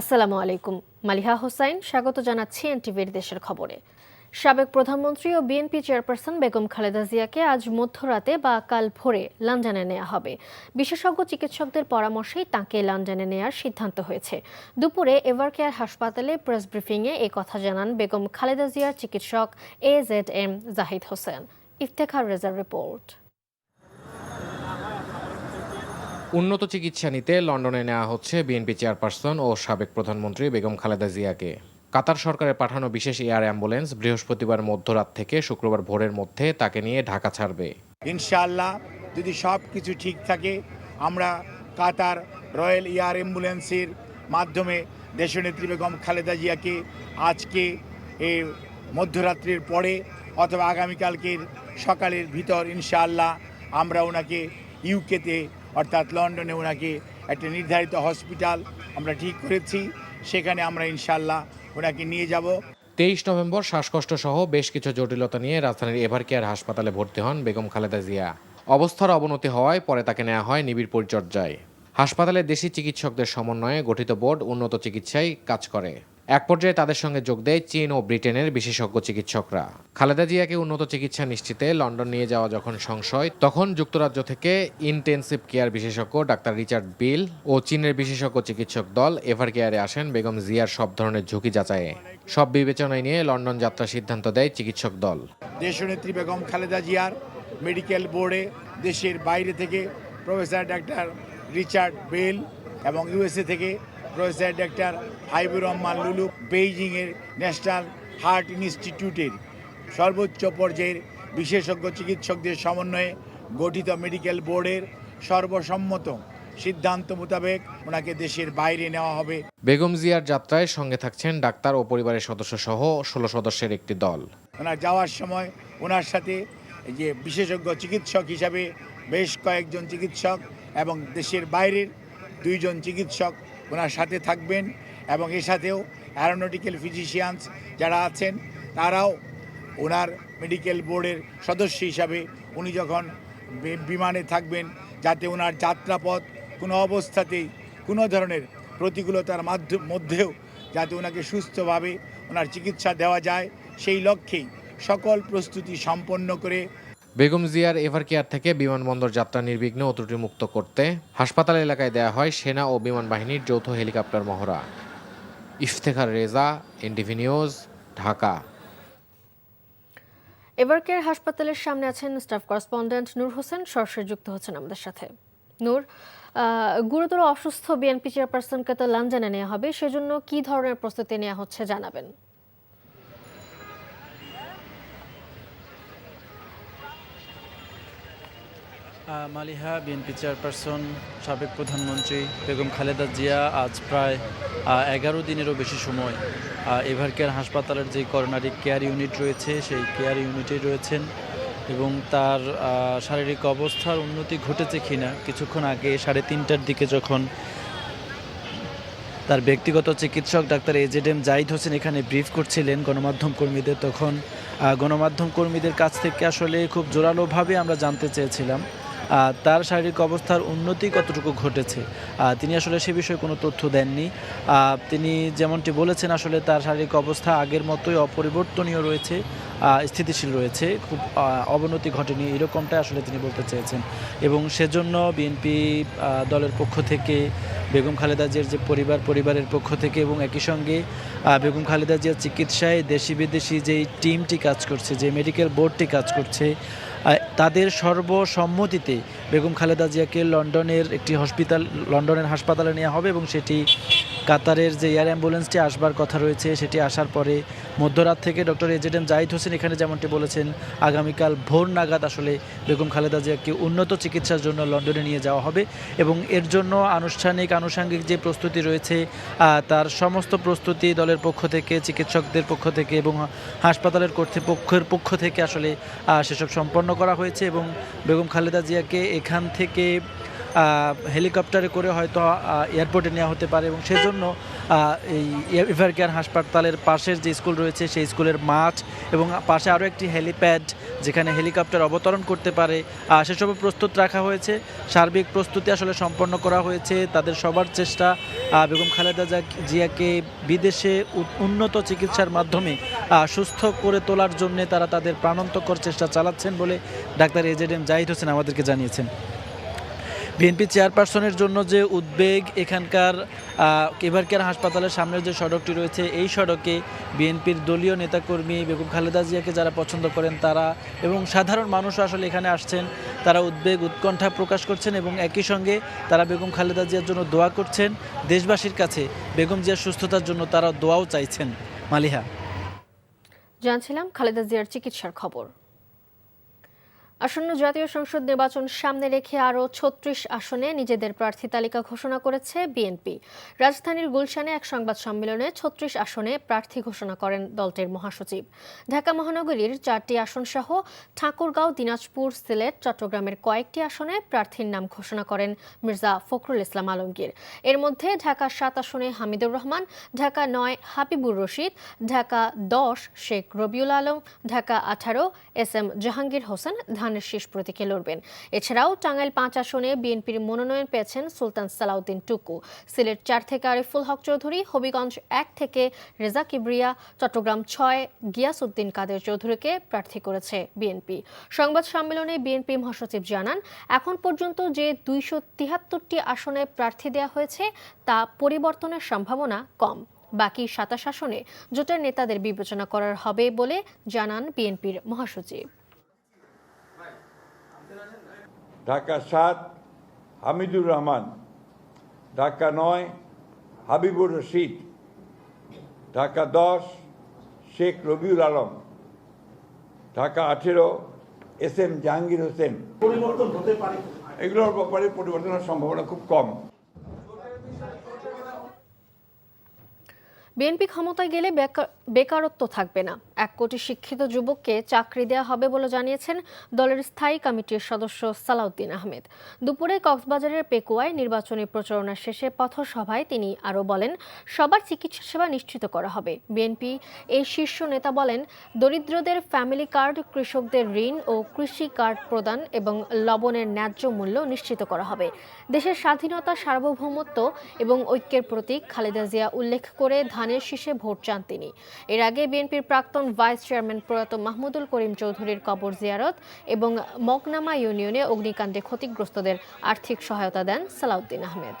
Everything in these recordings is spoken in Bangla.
আসসালামু আলাইকুম। মালিহা হোসাইন, স্বাগত জানাচ্ছি এনটিভির দেশের খবরে। সাবেক প্রধানমন্ত্রী ও বিএনপি চেয়ারপারসন বেগম খালেদা জিয়াকে আজ মধ্যরাতে বা কাল ভোরে লন্ডনে নেওয়া হবে। বিশেষজ্ঞ চিকিৎসকদের পরামর্শেই তাঁকে লন্ডনে নেওয়ার সিদ্ধান্ত হয়েছে। দুপুরে এভারকেয়ার হাসপাতালে প্রেস ব্রিফিংয়ে এ কথা জানান বেগম খালেদা জিয়ার চিকিৎসক A Z M Zahid Hossain. Iftekhar razor report. উন্নত চিকিৎসা নিতে লন্ডনে নেওয়া হচ্ছে বিএনপি চেয়ারপারসন ও সাবেক প্রধানমন্ত্রী বেগম খালেদা জিয়াকে। কাতার সরকারের পাঠানো বিশেষ এয়ার অ্যাম্বুলেন্স বৃহস্পতিবার মধ্যরাত থেকে শুক্রবার ভোরের মধ্যে তাকে নিয়ে ঢাকা ছাড়বে। ইনশাআল্লাহ যদি সব কিছু ঠিক থাকে, আমরা কাতার রয়্যাল এয়ার অ্যাম্বুলেন্সের মাধ্যমে দেশনেত্রী বেগম খালেদা জিয়াকে আজকে এই মধ্যরাত্রির পরে অথবা আগামীকালকের সকালের ভিতর ইনশাআল্লাহ আমরা ওনাকে ইউকেতে অর্থাৎ লন্ডনে ওনাকে একটা নির্ধারিত হসপিটাল আমরা ঠিক করেছি, সেখানে আমরা ইনশাল্লাহ ওনাকে নিয়ে যাব। তেইশ নভেম্বর শ্বাসকষ্ট সহ বেশ কিছু জটিলতা নিয়ে রাজধানীর এভারকেয়ার হাসপাতালে ভর্তি হন বেগম খালেদা জিয়া। অবস্থার অবনতি হওয়ায় পরে তাকে নেওয়া হয় নিবিড় পরিচর্যায়। হাসপাতালে দেশি চিকিৎসকদের সমন্বয়ে গঠিত বোর্ড উন্নত চিকিৎসায় কাজ করে। এক পর্যায়ে তাদের সঙ্গে যোগ দেয় চীন ও ব্রিটেনের বিশেষজ্ঞ চিকিৎসকরা। খালেদা জিয়াকে উন্নত চিকিৎসা নিশ্চিতে লন্ডন নিয়ে যাওয়া যখন সংশয়, তখন যুক্তরাজ্য থেকে ইনটেনসিভ কেয়ার বিশেষজ্ঞ ডাক্তার রিচার্ড বিল ও চীনের বিশেষজ্ঞ চিকিৎসক দল এভার কেয়ারে আসেন বেগম জিয়ার সব ধরনের ঝুঁকি যাচাইয়ে। সব বিবেচনায় নিয়ে লন্ডন যাত্রার সিদ্ধান্ত দেয় চিকিৎসক দল। দেশনেত্রী বেগম খালেদা জিয়ার মেডিকেল বোর্ডে দেশের বাইরে থেকে প্রফেসর ডাক্তার রিচার্ড বেল এবং ইউএসএ থেকে প্রফেসর ডাক্তার হাইবুর রহমান লুলু বেইজিংয়ের ন্যাশনাল হার্ট ইনস্টিটিউটের সর্বোচ্চ পর্যায়ের বিশেষজ্ঞ চিকিৎসকদের সমন্বয়ে গঠিত মেডিকেল বোর্ডের সর্বসম্মত সিদ্ধান্ত মোতাবেক ওনাকে দেশের বাইরে নেওয়া হবে। বেগম জিয়ার যাত্রায় সঙ্গে থাকছেন ডাক্তার ও পরিবারের সদস্য সহ ষোলো সদস্যের একটি দল। ওনার যাওয়ার সময় ওনার সাথে যে বিশেষজ্ঞ চিকিৎসক হিসাবে বেশ কয়েকজন চিকিৎসক এবং দেশের বাইরের দুইজন চিকিৎসক ওনার সাথে থাকবেন এবং এর সাথেও অ্যারোনটিক্যাল ফিজিশিয়ানস যারা আছেন, তারাও ওনার মেডিকেল বোর্ডের সদস্য হিসাবে উনি যখন বিমানে থাকবেন, যাতে ওনার যাত্রাপথ কোনো অবস্থাতেই কোনো ধরনের প্রতিকূলতার মাধ্য মধ্যেও যাতে ওনাকে সুস্থভাবে ওনার চিকিৎসা দেওয়া যায়, সেই লক্ষ্যেই সকল প্রস্তুতি সম্পন্ন করে বেগম জিয়ার এভারকেয়ার থেকে বিমানবন্দর যাত্রা নির্বিঘ্ন ও ত্রুটিমুক্ত করতে হাসপাতাল এলাকায় দেওয়া হয় সেনা ও বিমান বাহিনীর যৌথ হেলিকপ্টার মহড়া। ইফতেখার রেজা এনটিভি নিউজ, ঢাকা। এভারকেয়ার হাসপাতালের সামনে আছেন স্টাফ করেসপন্ডেন্ট নূর হোসেন। সরাসরি যুক্ত হচ্ছেন আমাদের সাথে। নূর গুরুতর অসুস্থ বিএনপি চেয়ারপারসনকে তো লন্ডনে নেওয়া হবে, সেজন্য কি ধরনের প্রস্তুতি নেওয়া হচ্ছে জানাবেন? মালিহা, বিএনপি চেয়ারপারসন, সাবেক প্রধানমন্ত্রী বেগম খালেদা জিয়া আজ প্রায় এগারো দিনেরও বেশি সময় এভার কেয়ার হাসপাতালের যে করোনারি কেয়ার ইউনিট রয়েছে, সেই কেয়ার ইউনিটে রয়েছেন এবং তার শারীরিক অবস্থার উন্নতি ঘটেছে কিনা, কিছুক্ষণ আগে সাড়ে তিনটার দিকে যখন তার ব্যক্তিগত চিকিৎসক doctor AZ M Zahid Hossain এখানে ব্রিফ করছিলেন গণমাধ্যম কর্মীদের, তখন গণমাধ্যম কর্মীদের কাছ থেকে আসলে খুব জোরালোভাবে আমরা জানতে চেয়েছিলাম। তার শারীরিক অবস্থার উন্নতি কতটুকু ঘটেছে? তিনি আসলে সে বিষয়ে কোনো তথ্য দেননি। তিনি যেমনটি বলেছেন, আসলে তার শারীরিক অবস্থা আগের মতোই অপরিবর্তনীয় রয়েছে স্থিতিশীল রয়েছে, খুব অবনতি ঘটেনি, এরকমটাই আসলে তিনি বলতে চেয়েছেন। এবং সেজন্য বিএনপি দলের পক্ষ থেকে, বেগম খালেদা জিয়ার যে পরিবার, পরিবারের পক্ষ থেকে এবং একই সঙ্গে বেগম খালেদা জিয়ার চিকিৎসায় দেশি বিদেশি যেই টিমটি কাজ করছে, যে মেডিকেল বোর্ডটি কাজ করছে তাদের সর্বসম্মতিতে বেগম খালেদা জিয়াকে লন্ডনের একটি হসপিটাল লন্ডনের হাসপাতালে নেওয়া হবে এবং সেটি কাতারের যে এয়ার অ্যাম্বুলেন্সটি আসবার কথা রয়েছে, সেটি আসার পরে মধ্যরাত থেকে doctor AZ M Zahid Hossain এখানে যেমনটি বলেছেন, আগামীকাল ভোর নাগাদ আসলে বেগম খালেদা জিয়াকে উন্নত চিকিৎসার জন্য লন্ডনে নিয়ে যাওয়া হবে এবং এর জন্য আনুষ্ঠানিক, আনুষঙ্গিক যে প্রস্তুতি রয়েছে তার সমস্ত প্রস্তুতি দলের পক্ষ থেকে, চিকিৎসকদের পক্ষ থেকে এবং হাসপাতালের কর্তৃপক্ষের পক্ষ থেকে আসলে সেসব সম্পন্ন করা হয়েছে এবং বেগম খালেদা জিয়াকে এখান থেকে হেলিকপ্টারে করে হয়তো এয়ারপোর্টে নেওয়া হতে পারে এবং সেজন্য এই এভার কেয়ার হাসপাতালের পাশের যে স্কুল রয়েছে সেই স্কুলের মাঠ এবং পাশে আরও একটি হেলিপ্যাড যেখানে হেলিকপ্টার অবতরণ করতে পারে। আহ, সেসবও প্রস্তুত রাখা হয়েছে। সার্বিক প্রস্তুতি আসলে সম্পন্ন করা হয়েছে। তাদের সবার চেষ্টা বেগম খালেদা জিয়াকে বিদেশে উন্নত চিকিৎসার মাধ্যমে সুস্থ করে তোলার জন্য তারা তাদের প্রাণান্তকর চেষ্টা চালাচ্ছেন বলে doctor AZ M Zahid Hossain আমাদেরকে জানিয়েছেন। বিএনপি চেয়ারপারসনের জন্য যে উদ্বেগ এখানকার এভার কেয়ার হাসপাতালের সামনের যে সড়কটি রয়েছে, এই সড়কে বিএনপির দলীয় নেতাকর্মী বেগম খালেদা জিয়াকে যারা পছন্দ করেন তারা এবং সাধারণ মানুষও আসলে এখানে আসছেন, তারা উদ্বেগ, উৎকণ্ঠা প্রকাশ করছেন এবং একই সঙ্গে তারা বেগম খালেদা জিয়ার জন্য দোয়া করছেন। দেশবাসীর কাছে বেগম জিয়ার সুস্থতার জন্য তারা দোয়াও চাইছেন। মালিহা। জানছিলাম খালেদা জিয়ার চিকিৎসার খবর। আসন্ন জাতীয় সংসদ নির্বাচন সামনে রেখে আরও ছত্রিশ আসনে নিজেদের প্রার্থী তালিকা ঘোষণা করেছে বিএনপি। রাজধানীর গুলশানে এক সংবাদ সম্মেলনে ছত্রিশ আসনে প্রার্থী ঘোষণা করেন দলটির মহাসচিব। ঢাকা মহানগরীর চারটি আসন সহ ঠাকুরগাঁও, দিনাজপুর, সিলেট, চট্টগ্রামের কয়েকটি আসনে প্রার্থীর নাম ঘোষণা করেন মির্জা ফখরুল ইসলাম আলমগীর। এর মধ্যে ঢাকা সাত আসনে হামিদুর রহমান, ঢাকা নয় হাবিবুর রশিদ, ঢাকা দশ শেখ রবিউল আলম, ঢাকা আঠারো এস এম জাহাঙ্গীর হোসেন ধানের শীষ প্রতীকে লড়বেন। এছাড়াও টাঙ্গাইল পাঁচ আসনে বিএনপির মনোনয়ন পেয়েছেন সুলতান সালাউদ্দিন টুকু। সিলেট চার থেকে আরিফুল হক চৌধুরী, হবিগঞ্জ এক থেকে রেজা কিবরিয়া, চট্টগ্রাম ছয় গিয়াসউদ্দিন কাদের চৌধুরীকে প্রার্থী করেছে বিএনপি। সংবাদ সম্মেলনে বিএনপি মহাসচিব জানান, এখন পর্যন্ত যে দুইশো তিয়াত্তরটি আসনে প্রার্থী দেওয়া হয়েছে, তা পরিবর্তনের সম্ভাবনা কম। বাকি সাতাশ আসনে জোটের নেতাদের বিবেচনা করার হবে বলে জানান বিএনপির মহাসচিব। ঢাকা সাত হামিদুর রহমান। ঢাকা নয় হাবিবুর রশিদ। ঢাকা দশ শেখ রবিউল আলম। ঢাকা আঠেরো এস এম জাহাঙ্গীর হোসেন। পরিবর্তন হতে পারে এগুলোর ব্যাপারে পরিবর্তনের সম্ভাবনা খুব কম। বিএনপি ক্ষমতায় গেলে বেকার- বেকারত্ব থাকবে না। এক কোটি শিক্ষিত যুবককে চাকরি দেওয়া হবে বলে জানিয়েছেন দলের স্থায়ী কমিটির সদস্য সালাউদ্দিন আহমেদ। দুপুরে কক্সবাজারের পেকুয়ায় নির্বাচনী প্রচারণা শেষে পথসভায় তিনি আরও বলেন, সবার চিকিৎসা সেবা নিশ্চিত করা হবে। বিএনপি এই শীর্ষ নেতা বলেন, দরিদ্রদের ফ্যামিলি কার্ড, কৃষকদের ঋণ ও কৃষি কার্ড প্রদান এবং লবণের ন্যায্য মূল্য নিশ্চিত করা হবে। দেশের স্বাধীনতা, সার্বভৌমত্ব এবং ঐক্যের প্রতীক খালেদা জিয়া উল্লেখ করে ধানের শীষে ভোট চান তিনি। এর আগে বিএনপির প্রাক্তন ভাইস চেয়ারম্যান প্রয়াত মাহমুদুল করিম চৌধুরীর কবর জিয়ারত এবং মগনামা ইউনিয়নে অগ্নিকাণ্ডে ক্ষতিগ্রস্তদের আর্থিক সহায়তা দেন সালাউদ্দিন আহমেদ।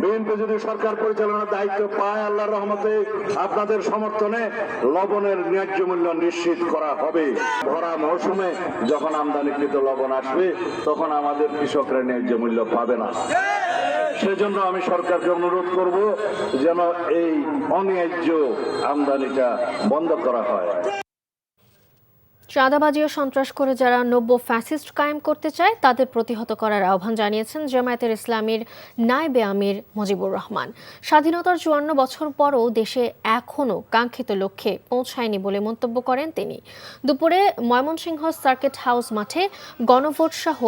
বিএনপি যদি সরকার পরিচালনার দায়িত্ব পায়, আল্লাহর রহমতে আপনাদের সমর্থনে লবণের ন্যায্য মূল্য নিশ্চিত করা হবে। ভরা মৌসুমে যখন আমদানিকৃত লবণ আসবে, তখন আমাদের কৃষকরা ন্যায্য মূল্য পাবে না। সেজন্য আমি সরকারকে অনুরোধ করব যেন এই অন্যায্য আমদানিটা বন্ধ করা হয়। চাঁদাবাজি ও সন্ত্রাস করে যারা নব্য ফ্যাসিস্ট কায়েম করতে চায়, তাদের প্রতিহত করার আহ্বান জানিয়েছেন জামায়াতের ইসলামীর নায়েবে আমির মুজিবুর রহমান। স্বাধীনতার চুয়ান্ন বছর পরও দেশে এখনও কাঙ্ক্ষিত লক্ষ্যে পৌঁছায়নি বলে মন্তব্য করেন তিনি। দুপুরে ময়মনসিংহ সার্কিট হাউস মাঠে গণভোট সহ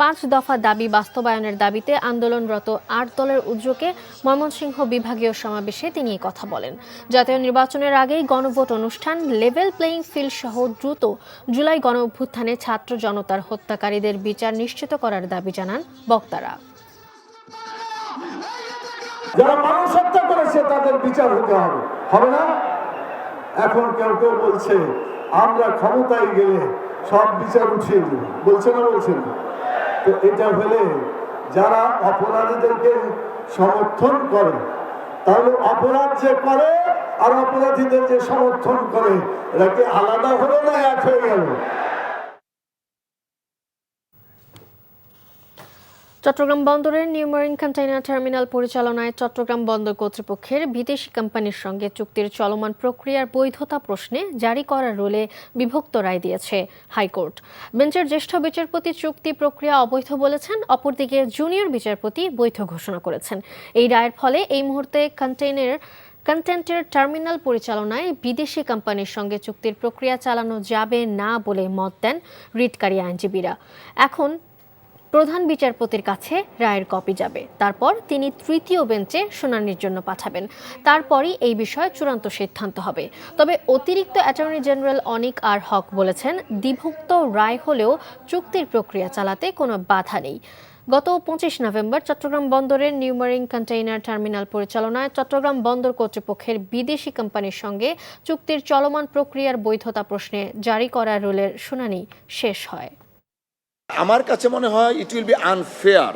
পাঁচ দফা দাবি বাস্তবায়নের দাবিতে আন্দোলনরত আট দলের উদ্যোগে ময়মনসিংহ বিভাগীয় সমাবেশে তিনি কথা বলেন। জাতীয় নির্বাচনের আগেই গণভোট অনুষ্ঠান লেভেল প্লেয়িং ফিল্ড সহ দ্রুত জুলাই গণ অভ্যুত্থানে ছাত্র জনতার হত্যাকারীদের বিচার নিশ্চিত করার দাবি জানান বক্তারা। যারা মানুষ হত্যা করেছে, তাদের বিচার হতে হবে। হবে না? এখন কেউ কেউ বলছে, আমরা ক্ষমতায় গেলে সব বিচার উঠিয়ে দিব। বলছে না বলছে না? তো এটা হলে যারা অপরাধীদেরকে সমর্থন করে, তাহলে অপরাধ যে করে আর অপরাধীদের যে সমর্থন করে, এরা কি আলাদা হলো না এক হয়ে গেল? চট্টগ্রাম বন্দরের নিউ মারিন কন্টেইনার টার্মিনাল পরিচালনায় চট্টগ্রাম বন্দর কর্তৃপক্ষের বিদেশি কোম্পানির সঙ্গে চুক্তির চলমান প্রক্রিয়ার বৈধতা প্রশ্নে জারি করা রুলে বিভক্ত রায় দিয়েছে হাইকোর্ট। বেঞ্চের জ্যেষ্ঠ বিচারপতি চুক্তি প্রক্রিয়া অবৈধ বলেছেন, অপরদিকে জুনিয়র বিচারপতি বৈধ ঘোষণা করেছেন। এই রায়ের ফলে এই মুহূর্তে কন্টেইনার, কন্টেন্টের টার্মিনাল পরিচালনায় বিদেশি কোম্পানির সঙ্গে চুক্তির প্রক্রিয়া চালানো যাবে না বলে মত দেন রিটকারী আইনজীবীরা। এখন প্রধান বিচারপতির কাছে রায়ের কপি যাবে। তারপর তিনি তৃতীয় বেঞ্চে শুনানির জন্য পাঠাবেন। তারপরই এই বিষয়ে চূড়ান্ত সিদ্ধান্ত হবে। তবে অতিরিক্ত attorney general Anik R Haque বলেছেন, দ্বিভুক্ত রায় হলেও চুক্তির প্রক্রিয়া চালাতে কোনো বাধা নেই। গত পঁচিশ নভেম্বর চট্টগ্রাম বন্দরের নিউমারিং কন্টেইনার টার্মিনাল পরিচালনায় চট্টগ্রাম বন্দর কর্তৃপক্ষের বিদেশি কোম্পানির সঙ্গে চুক্তির চলমান প্রক্রিয়ার বৈধতা প্রশ্নে জারি করা রুলের শুনানি শেষ হয়। আমার কাছে মনে হয় it will be unfair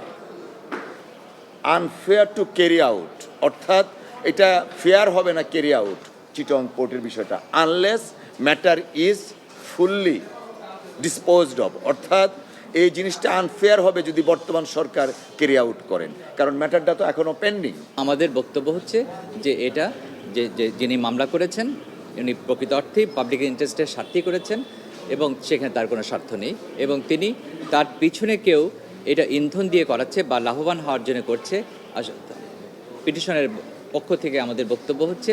unfair to carry out অর্থাৎ এটা ফেয়ার হবে না ক্যারি আউট চিটং পোর্টের বিষয়টা unless matter is fully disposed of অর্থাৎ এই জিনিসটা আনফেয়ার হবে যদি বর্তমান সরকার ক্যারি আউট করেন। কারণ ম্যাটারটা তো এখনও পেন্ডিং আমাদের বক্তব্য হচ্ছে যে এটা, যে যে যিনি মামলা করেছেন উনি প্রকৃত অর্থেই পাবলিক ইন্টারেস্টের স্বার্থেই করেছেন এবং সেখানে তার কোনো স্বার্থ নেই। এবং তিনি তার পিছনে কেউ এটা ইন্ধন দিয়ে করাচ্ছে বা লাভবান হওয়ার জন্য করছে। পিটিশনের পক্ষ থেকে আমাদের বক্তব্য হচ্ছে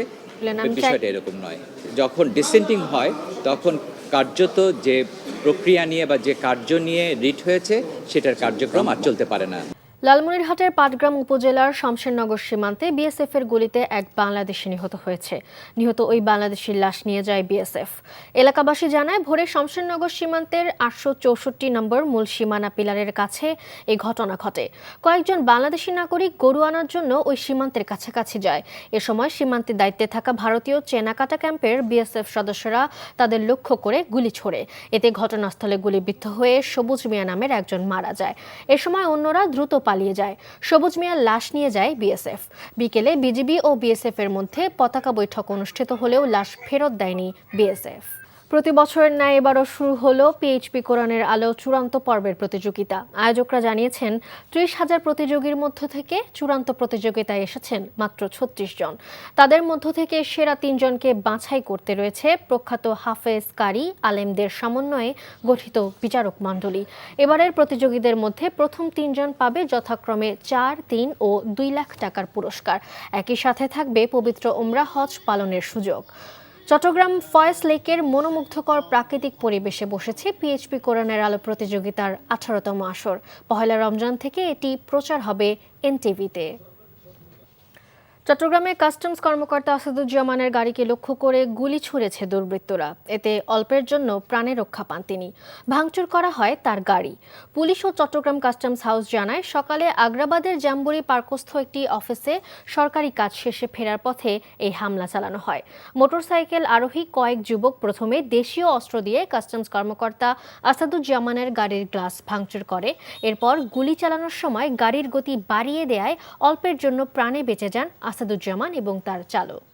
বিষয়টা এরকম নয়। যখন ডিসেন্টিং হয় তখন কার্যত যে প্রক্রিয়া নিয়ে বা যে কার্য নিয়ে রিট হয়েছে সেটার কার্যক্রম আর চলতে পারে না। লালমনিরহাটের পাটগ্রাম উপজেলার শমশেরনগর সীমান্তে বিএসএফ এর গুলিতে এক বাংলাদেশি নিহত হয়েছে। নিহত ওই বাংলাদেশির লাশ নিয়ে যায় বিএসএফ। এলাকাবাসী জানায়, ভোরে শমশেরনগর সীমান্তের আটশো চৌষট্টি নম্বর মূল সীমানা পিলারের কাছে এই ঘটনা ঘটে। কয়েকজন বাংলাদেশি নাগরিক গরু আনার জন্য ওই সীমান্তের কাছাকাছি যায়। এ সময় সীমান্তে দায়িত্বে থাকা ভারতীয় চেনাকাটা ক্যাম্পের বিএসএফ সদস্যরা তাদের লক্ষ্য করে গুলি ছোড়ে। এতে ঘটনাস্থলে গুলিবিদ্ধ হয়ে সবুজ মিয়া নামের একজন মারা যায়। এ সময় অন্যরা দ্রুত পালিয়ে যায়। সবুজ মিয়ার লাশ নিয়ে যায় বিএসএফ। বিকেলে বিজিবি ও বিএসএফ এর মধ্যে পতাকা বৈঠক অনুষ্ঠিত হলেও লাশ ফেরত দেয়নি বিএসএফ। প্রতি বছরের ন্যায় এবারও শুরু হলো পিএইচপি কোরআনের আলো চূড়ান্ত পর্বের প্রতিযোগিতা। আয়োজকরা জানিয়েছেন, ত্রিশ হাজার প্রতিযোগীর মধ্য থেকে চূড়ান্ত প্রতিযোগিতায় এসেছেন মাত্র ছত্রিশ জন। তাদের মধ্য থেকে সেরা তিনজনকে বাছাই করতে রয়েছে প্রখ্যাত হাফেজ কারি আলেমদের সমন্বয়ে গঠিত বিচারক মণ্ডলী। এবারের প্রতিযোগীদের মধ্যে প্রথম তিনজন পাবে যথাক্রমে চার, তিন ও দুই লাখ টাকার পুরস্কার। একই সাথে থাকবে পবিত্র ওমরা হজ পালনের সুযোগ। চট্টগ্রাম ফয়েস লেকের মনোমুগ্ধকর প্রাকৃতিক পরিবেশে বসেছে পিএইচপি কোরআনের আলো প্রতিযোগিতার আঠারোতম আসর। পহেলা রমজান থেকে এটি প্রচার হবে এনটিভিতে। চট্টগ্রামে কাস্টমস কর্মকর্তা আসাদুজ্জামানের গাড়িকে লক্ষ্য করে গুলি ছুঁড়েছে দুর্বৃত্তরা। এতে অল্পের জন্য প্রাণে রক্ষা পান তিনি। ভাঙচুর করা হয় তার গাড়ি। পুলিশ ও চট্টগ্রাম কাস্টমস হাউস জানায়, সকালে আগ্রাবাদের জাম্বুরি পার্কস্থ একটি অফিসে সরকারি কাজ শেষে ফেরার পথে এই হামলা চালানো হয়। মোটরসাইকেল আরোহী কয়েক যুবক প্রথমে দেশীয় অস্ত্র দিয়ে কাস্টমস কর্মকর্তা আসাদুজ্জামানের গাড়ির গ্লাস ভাঙচুর করে। এরপর গুলি চালানোর সময় গাড়ির গতি বাড়িয়ে দেয় অল্পের জন্য প্রাণে বেঁচে যান আসাদুজ্জামান এবং তার চালক।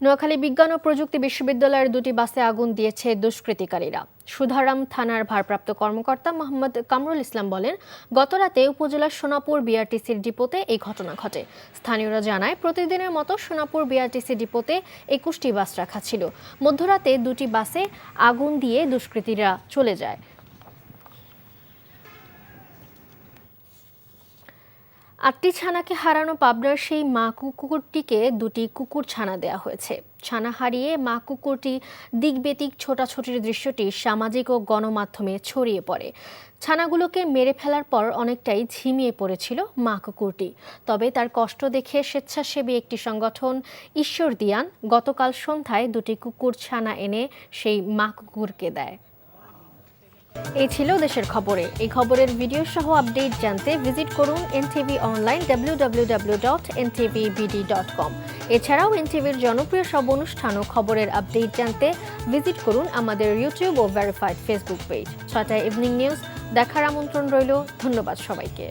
নোয়াখালী বিজ্ঞান ও প্রযুক্তি বিশ্ববিদ্যালয়ের দুটি বাসে আগুন দিয়েছে দুষ্কৃতিকারীরা। সুধারাম থানার ভারপ্রাপ্ত কর্মকর্তা মোহাম্মদ কামরুল ইসলাম বলেন, গতরাতে উপজেলার সোনাপুর বিআরটিসির ডিপোতে এই ঘটনা ঘটে। স্থানীয়রা জানায়, প্রতিদিনের মতো সোনাপুর বিআরটিসি ডিপোতে একুশটি বাস রাখা ছিল। মধ্যরাতে দুটি বাসে আগুন দিয়ে দুষ্কৃতীরা চলে যায়। আটটি ছানাকে হারানো পাবনার সেই মা কুকুরটিকে দুটি কুকুর ছানা দেয়া হয়েছে। ছানা হারিয়ে মা কুকুরটি দিকবেদিক ছোটাছুটির দৃশ্যটি সামাজিক ও গণমাধ্যমে ছড়িয়ে পড়ে। ছানাগুলোকে মেরে ফেলার পর অনেকটাই ঝিমিয়ে পড়েছিল মা কুকুরটি। তবে তার কষ্ট দেখে স্বেচ্ছাসেবী একটি সংগঠন ঈশ্বর দিয়ান গতকাল সন্ধ্যায় দুটি কুকুর ছানা এনে সেই মা কুকুরকে দেয়। এই ছিল দেশের খবরে। এই খবরের ভিডিও সহ আপডেট জানতে ভিজিট করুন এনটিভি অনলাইন www.ntvbd.com এছাড়াও এনটিভির জনপ্রিয় সব অনুষ্ঠান ও খবরের আপডেট জানতে ভিজিট করুন আমাদের ইউটিউব ও ভেরিফাইড ফেসবুক পেজ। ছটায় ইভিনিং নিউজ, দেখার আমন্ত্রণ রইল। ধন্যবাদ সবাইকে।